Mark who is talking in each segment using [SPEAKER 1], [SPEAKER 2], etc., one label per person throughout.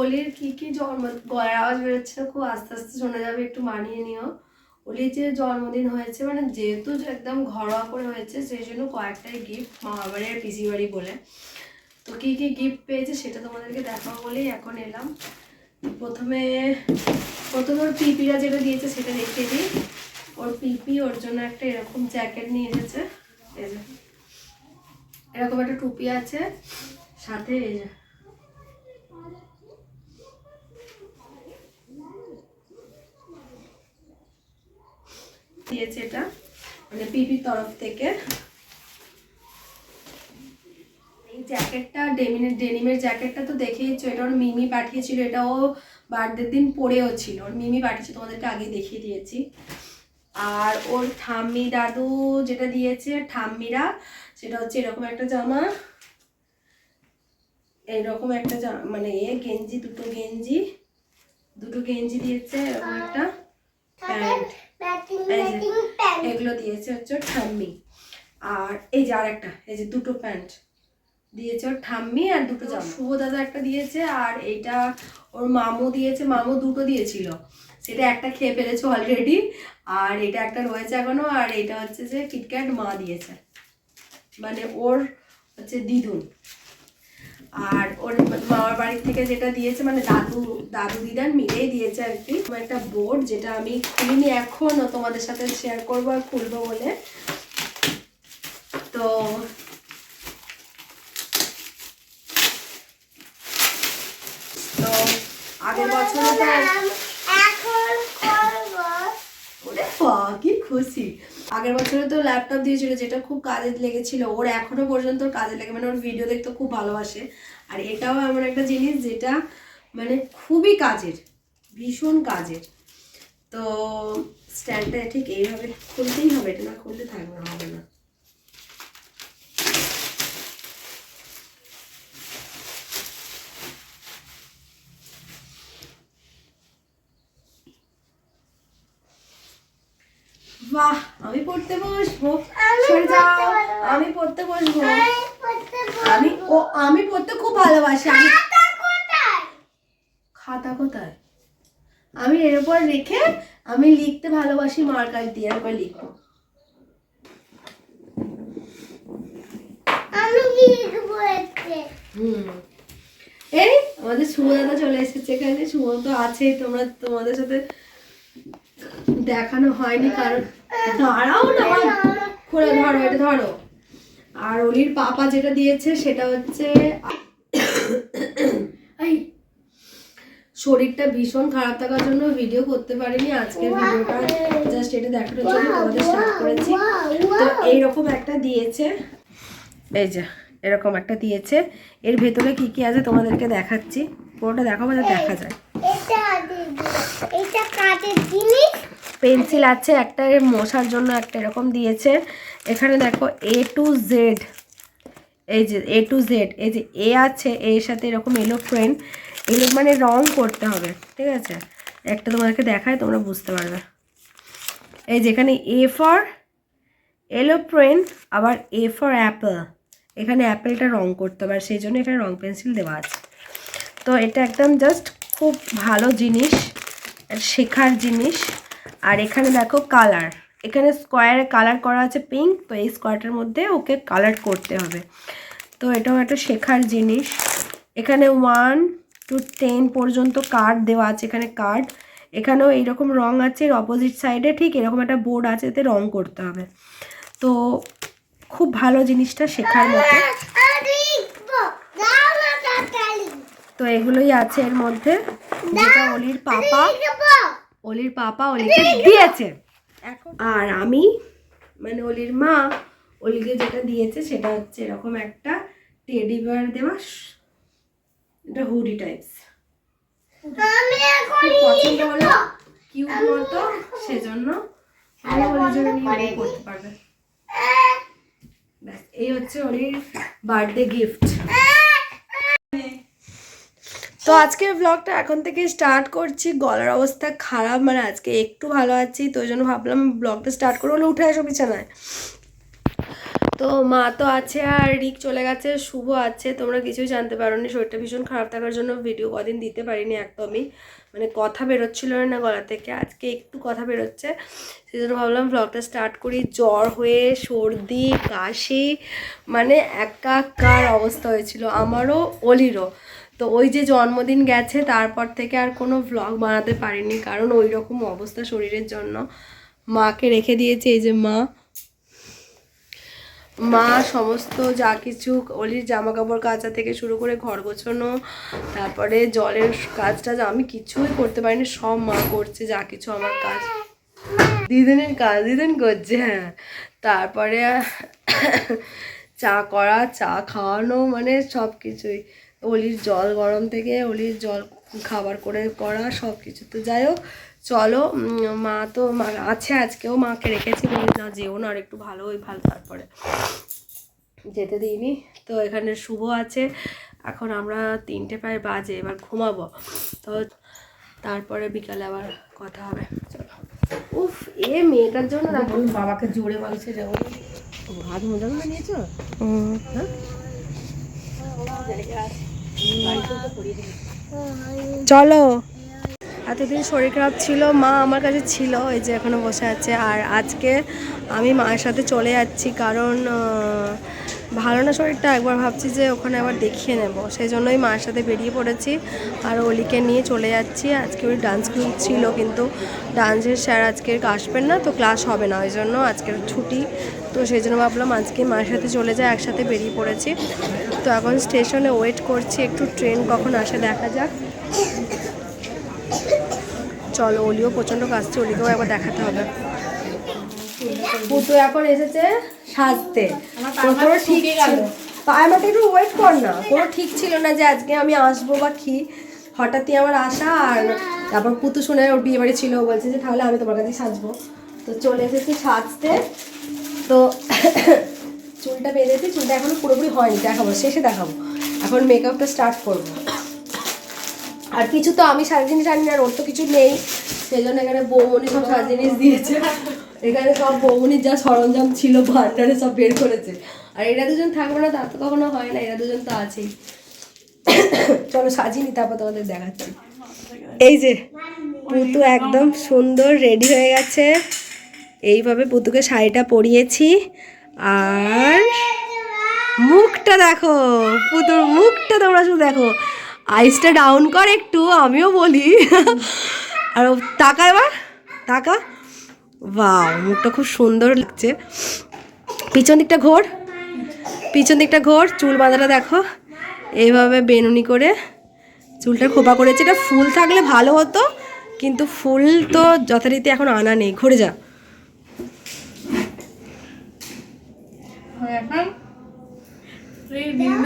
[SPEAKER 1] অলির কি কি জন্ম, গলার আওয়াজ বেরোচ্ছে খুব আস্তে আস্তে শোনা যাবে, একটু মানিয়ে নিও। অলির যে জন্মদিন হয়েছে মানে যেহেতু একদম ঘরোয়া করে হয়েছে, সেই জন্য কয়েকটাই গিফট মামা বাড়ি আর পিসি বাড়ি বলে। তো কি কি গিফট পেয়েছে সেটা তোমাদেরকে দেখাবো বলেই এখন এলাম। প্রথমে প্রথমে ওর পিপিরা যেটা দিয়েছে সেটা দেখিয়ে দিই। ওর পিপি ওর জন্য একটা এরকম জ্যাকেট নিয়ে এসেছে। এরকম একটা টুপি আছে। সাথে দিয়েছে এটা মানে পিপির তরফ থেকে। এই জ্যাকেটটা ডেমিনের ডেনিমের জ্যাকেটটা তো দেখেইছো এটা ওর মিমি পাঠিয়েছিল এটা ও বার্থডের দিন পরেও ছিল। ওর মিমি পাঠিয়েছে তোমাদেরকে আগে দেখিয়ে দিয়েছি। আর ওর ঠাম্মি দাদু যেটা দিয়েছে ঠাম্মিরা সেটা হচ্ছে এরকম একটা জামা। এরকম একটা জামা মানে এ গেঞ্জি দুটো গেঞ্জি। দুটো গেঞ্জি দিয়েছে এরকম একটা প্যান্ট। এগুলো দিয়েছে হচ্ছে ওর ঠাম্মি। আর এই যে আরেকটা এই যে দুটো প্যান্ট দিয়েছে ওর ঠাম্মি আর দুটো জামা। শুভ দাদা একটা দিয়েছে আর এইটা ওর মামু দিয়েছে মামু দুটো দিয়েছিল। সেটা একটা খেয়ে ফেলেছে অলরেডি আর এটা একটা রয়েছে এখনও আর এটা হচ্ছে যে কিটক্যাট মা দিয়েছে। মানে ওর হচ্ছে দিদুন। আর ওর মামার বাড়ি থেকে যেটা দিয়েছে মানে দাদু দাদু দিদার মিলেই দিয়েছে আর কি। একটা বোর্ড যেটা আমি খুলিনি এখনও তোমাদের সাথে শেয়ার করব আর খুলবো বলে। তো তো আগের বছরে কি খুশি। আগের বছরে তো ল্যাপটপ দিয়েছিল, যেটা খুব কাজে লেগেছিল, ওর এখনও পর্যন্ত কাজে লেগে মানে ওর ভিডিও দেখতে খুব ভালোবাসে। আর এটাও এমন একটা জিনিস যেটা মানে খুবই কাজের, ভীষণ কাজের। তো স্ট্যান্ডটা ঠিক এইভাবে খুলতেই হবে, এটা না খুলতে থাকবে হবে না। বাহ আমি পড়তে বসবো। সরে যাও আমি পড়তে বসবো। আমি ও আমি পড়তে খুব ভালোবাসি আমি খাতা কোথায়? আমি এর উপর রেখে আমি লিখতে ভালোবাসি মার্কার দিয়ে একবার লিখব। হুম। এই আমাদের শুভ দাদা চলে এসেছে এখানে। শুভ তো আছেই তোমরা তোমাদের সাথে দেখানো হয়নি কারণ দাঁড়াও না। খুলে ধরো এটা ধরো। আর অলির পাপা যেটা দিয়েছে সেটা হচ্ছে শরীরটা ভীষণ খারাপ থাকার জন্য ভিডিও করতে পারিনি। আজকের ভিডিওটা জাস্ট এটা দেখানোর জন্য তোমাদের স্টার্ট করেছি। তো এইরকম একটা দিয়েছে। এই যে এরকম একটা দিয়েছে। এর ভেতরে কি কি আছে তোমাদেরকে দেখাচ্ছি। পুরোটা দেখাবো যা দেখা যায়। পেন্সিল আছে, একটা মশার জন্য একটা এরকম দিয়েছে। এখানে দেখো এ টু জেড এই যে এ টু জেড এই যে এ আছে এর সাথে এরকম এলো ফ্রেন্ড এগুলো মানে রং করতে হবে, ঠিক আছে? একটা তোমাদেরকে দেখায়, তোমরা বুঝতে পারবে। এই যেখানে এ ফর এলোপ্রেন আবার এ ফর অ্যাপেল এখানে অ্যাপেলটা রং করতে হবে, আর সেই জন্য এখানে রং পেন্সিল দেওয়া আছে। তো এটা একদম জাস্ট খুব ভালো জিনিস শেখার জিনিস। আর এখানে দেখো কালার এখানে স্কোয়ারে কালার করা আছে পিঙ্ক তো এই স্কোয়ারটার মধ্যে ওকে কালার করতে হবে। তো এটাও একটা শেখার জিনিস। এখানে ওয়ান টু টেন পর্যন্ত কার্ড দেওয়া আছে এখানে কার্ড এখানেও এইরকম রং আছে, এর অপোজিট সাইডে ঠিক এরকম একটা বোর্ড আছে, এতে রং করতে হবে। তো খুব ভালো জিনিসটা শেখার মতো
[SPEAKER 2] লিখব দাও না তাড়াতাড়ি
[SPEAKER 1] তো এগুলোই আছে এর মধ্যে। যেটা অলির পাপা। অলির পাপা অলিকে দিয়েছে। আর আমি মানে অলির মা অলিকে যেটা দিয়েছে সেটা হচ্ছে এরকম একটা টেডি বিয়ার দেওয়া এটা হুডি টাইপস পছন্দ হলো কিউট মতো সেজন্য আমি অলির জন্য নিয়ে করতে পারবে। এই হচ্ছে অলির বার্থডে গিফট তো আজকের ব্লগটা এখন থেকে স্টার্ট করছি। গলার অবস্থা খারাপ মানে আজকে একটু ভালো আছি, তো ওই জন্য ভাবলাম ব্লগটা স্টার্ট করে হলে উঠে আসো বিছানায়। তো মা তো আছে আর রিক চলে গেছে, শুভ আছে, তোমরা কিছুই জানতে পারো নি শরীরটা ভীষণ খারাপ থাকার জন্য ভিডিও কদিন দিতে পারিনি একদমই। মানে কথা বেরোচ্ছিল না গলা থেকে, আজকে একটু কথা বেরোচ্ছে। সেই জন্য ভাবলাম ব্লগটা স্টার্ট করি, জ্বর হয়ে, সর্দি, কাশি মানে একাকার অবস্থা হয়েছিল। আমারও অলিরও। তো ওই যে জন্মদিন গেছে, তারপর থেকে আর কোনো ভ্লগ বানাতে পারিনি। কারণ ওই রকম অবস্থা শরীরের জন্য। মাকে রেখে দিয়েছে, এই যে মা। মা সমস্ত যা কিছু, অলির জামা কাপড় কাচা থেকে শুরু করে ঘর গোছানো, তারপরে জলের কাজটা আমি কিছুই করতে পারিনি, সব মা করছে, যা কিছু আমার কাজ। দিদিনের কাজ, দিদিন করছে হ্যাঁ। তারপরে চা করা, চা খাওয়ানো মানে সব কিছুই। অলির জল গরম থেকে অলির জল খাবার করে করা সব কিছু তো যাই হোক চলো মা তো মা আছে আজকেও মাকে রেখেছি বলি না যেও না আর একটু ভালো ওই ভালো তারপরে যেতে দিইনি। তো এখানে শুভ আছে এখন আমরা তিনটে প্রায় বাজে এবার ঘুমাবো। তো তারপরে বিকালে আবার কথা হবে চলো। উফ এ মেয়েটার জন্য না
[SPEAKER 3] বাবাকে জোরে বলছে যে ওই হাত মোজা নিয়েছো?
[SPEAKER 1] হুম, চলো। এতদিন শরীর খারাপ ছিল, মা আমার কাছে ছিল, এই যে এখনও বসে আছে। আর আজকে আমি মায়ের সাথে চলে যাচ্ছি কারণ ভালো না শরীরটা? একবার ভাবছি যে ওখানে আবার দেখিয়ে নেব। সেই জন্যই মায়ের সাথে বেরিয়ে পড়েছি। আর অলিকে নিয়ে চলে যাচ্ছি। আজকে ওই ডান্স গ্রুপ ছিল কিন্তু ডান্সের স্যার আজকে আসবেন না, তো ক্লাস হবে না। ওই জন্য আজকের ছুটি। তো সেই জন্য ভাবলাম আজকে মায়ের সাথে চলে যায় একসাথে বেরিয়ে পড়েছি। তো এখন স্টেশনে ওয়েট করছি। একটু ট্রেন কখন আসে দেখা যাক। চলো, অলিও প্রচণ্ড কাজছে অলিকেও একবার দেখাতে হবে। এখন এসেছে। সাজতে। কোনো ঠিক ছিল। আমাকে একটু ওয়েট কর না। কোনো ঠিক ছিল না যে আজকে আমি আসব বা কি। হঠাৎই আমার আসা আর তারপর পুতু শুনে ওর বিয়ে বাড়ি ছিল। বলছে যে তাহলে আমি তোমার কাছে সাজবো। তো চলে এসেছি সাজতে। তো চুলটা বেঁধেছি। চুলটা এখনও পুরোপুরি হয়নি। দেখাবো শেষে দেখাবো। এখন মেকআপটা স্টার্ট করব। আর কিছু তো আমি সারা জিনিস জানি না আর ওর তো কিছু নেই। সেই জন্য এখানে বউ বৌমনি সব সারা জিনিস দিয়েছে। এখানে সব বৌমনির যা সরঞ্জাম ছিল, ভান্ডারে সব বের করেছে। আর এরা দুজন থাকবে না, তা তো কখনো হয় না, এরা দুজন তো আছেই। চলো সাজিয়ে নি, তারপর তোমাদের দেখাচ্ছি। এই যে, পুতু একদম সুন্দর রেডি হয়ে গেছে। এইভাবে পুতুকে শাড়িটা পরিয়েছি। আর মুখটা দেখো, পুতুর মুখটা তোমরা শুধু দেখো। আইসটা ডাউন কর একটু, আমিও বলি। আর তাকা এবার তাকা বাহ মুখটা খুব সুন্দর লাগছে। পিছন দিকটা ঘোর। পিছন দিকটা ঘোর চুল বাঁধাটা দেখো। এইভাবে বেনুনি করে চুলটা খোপা করেছে। এটা ফুল থাকলে ভালো হতো কিন্তু ফুল তো যথারীতি এখন আনা নেই। ঘুরে যা।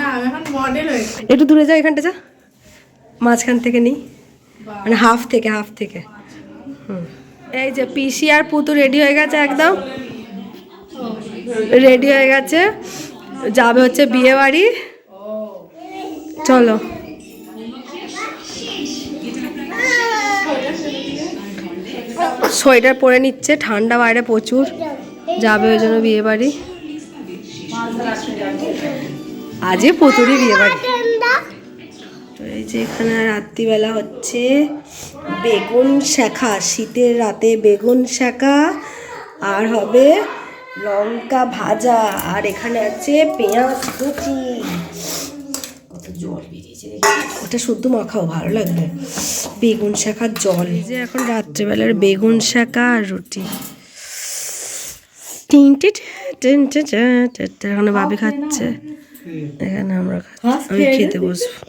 [SPEAKER 3] না হয়েছে
[SPEAKER 1] একটু দূরে যা এখানটা যা। মাঝখান থেকে নিই। মানে হাফ থেকে হাফ থেকে। এই যে পিসি আর পুতু রেডি হয়ে গেছে একদম। রেডি হয়ে গেছে। যাবে হচ্ছে বিয়ে বাড়ি। চলো। সোয়েটার পরে নিচ্ছে, ঠান্ডা বাইরে প্রচুর। যাবে ওই জন্য বিয়ে বাড়ি। আজই পুতুরই বিয়ে বাড়ি। তো এই যে এখানে রাত্রিবেলা হচ্ছে বেগুন শাখা শীতের রাতে বেগুন শাখা আর হবে লঙ্কা ভাজা আর এখানে আছে পেঁয়াজ কুচি। কত জল বেরিয়েছে ওটা শুদ্ধ মাখাও ভালো লাগবে। বেগুন শাখার জল। যে এখন রাত্রেবেলার বেগুন শাখা আর রুটি। তিনটে এখানে ভাবি খাচ্ছে। এখানে আমরা খাচ্ছি আমি খেতে বসবো।